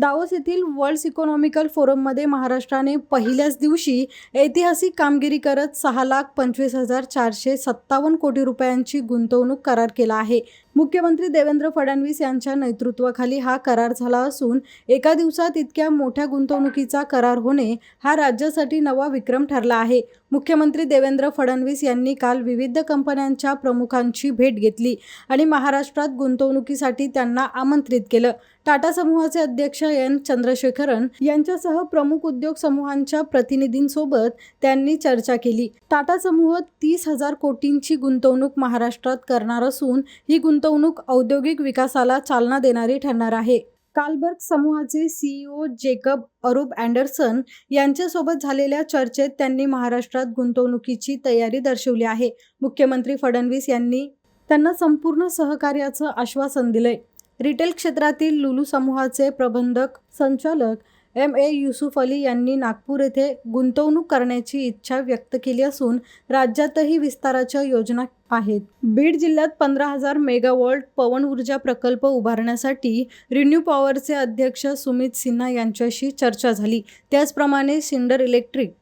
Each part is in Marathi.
दावोस येथील वर्ल्ड इकॉनॉमिकल फोरममध्ये महाराष्ट्राने पहिल्याच दिवशी ऐतिहासिक कामगिरी करत सहा लाख पंचवीस हजार चारशे सत्तावन्न कोटी रुपयांची गुंतवणूक करार केला आहे. मुख्यमंत्री देवेंद्र फडणवीस यांच्या नेतृत्वाखाली हा करार झाला असून एका दिवसात इतक्या मोठ्या गुंतवणुकीचा करार होणे हा राज्यासाठी नवा विक्रम ठरला आहे. मुख्यमंत्री देवेंद्र फडणवीस यांनी काल विविध कंपन्यांच्या प्रमुखांची भेट घेतली आणि महाराष्ट्रात गुंतवणुकीसाठी त्यांना आमंत्रित केलं. टाटा समूहाचे अध्यक्ष एन. चंद्रशेखरन यांच्यासह प्रमुख उद्योग समूहांच्या प्रतिनिधींसोबत त्यांनी चर्चा केली. टाटा समूह तीस हजार कोटींची गुंतवणूक महाराष्ट्रात करणार असून ही गुंतवणूक औद्योगिक विकासाला चालना देणारी ठरणार आहे. कालबर्ग समूहाचे सीईओ जेकब अरूब अँडरसन यांच्यासोबत झालेल्या चर्चेत त्यांनी महाराष्ट्रात गुंतवणुकीची तयारी दर्शवली आहे. मुख्यमंत्री फडणवीस यांनी त्यांना संपूर्ण सहकार्याचं आश्वासन दिलंय. रिटेल क्षेत्रातील लुलू समूहाचे प्रबंधक संचालक एम ए युसुफ अली यांनी नागपूर येथे गुंतवणूक करण्याची इच्छा व्यक्त केली असून राज्यातही विस्ताराच्या योजना आहेत. बीड जिल्ह्यात पंधरा हजार मेगावॉल्ट पवन ऊर्जा प्रकल्प उभारण्यासाठी रिन्यू पॉवरचे अध्यक्ष सुमित सिन्हा यांच्याशी चर्चा झाली. त्याचप्रमाणे सिंडर इलेक्ट्रिक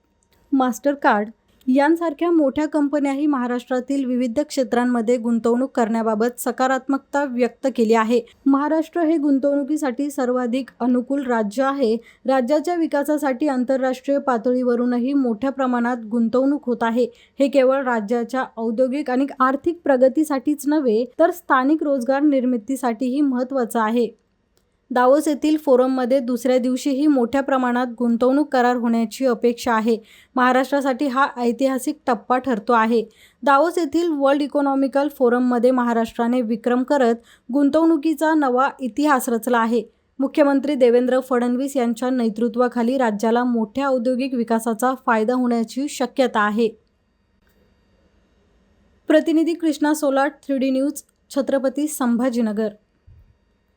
मास्टरकार्ड यांसारख्या मोठ्या कंपन्याही महाराष्ट्रातील विविध क्षेत्रांमध्ये गुंतवणूक करण्याबाबत सकारात्मकता व्यक्त केली आहे. महाराष्ट्र हे गुंतवणुकीसाठी सर्वाधिक अनुकूल राज्य आहे. राज्याच्या विकासासाठी आंतरराष्ट्रीय पातळीवरूनही मोठ्या प्रमाणात गुंतवणूक होत आहे. हे केवळ राज्याच्या औद्योगिक आणि आर्थिक प्रगतीसाठीच नव्हे तर स्थानिक रोजगार निर्मितीसाठीही महत्त्वाचं आहे. दावोस येथील फोरममध्ये दुसऱ्या दिवशीही मोठ्या प्रमाणात गुंतवणूक करार होण्याची अपेक्षा आहे. महाराष्ट्रासाठी हा ऐतिहासिक टप्पा ठरतो आहे. दावोस येथील वर्ल्ड इकॉनॉमिकल फोरममध्ये महाराष्ट्राने विक्रम करत गुंतवणुकीचा नवा इतिहास रचला आहे. मुख्यमंत्री देवेंद्र फडणवीस यांच्या नेतृत्वाखाली राज्याला मोठ्या औद्योगिक विकासाचा फायदा होण्याची शक्यता आहे. प्रतिनिधी Krishna Solat three D news Chhatrapati Sambhajinagar.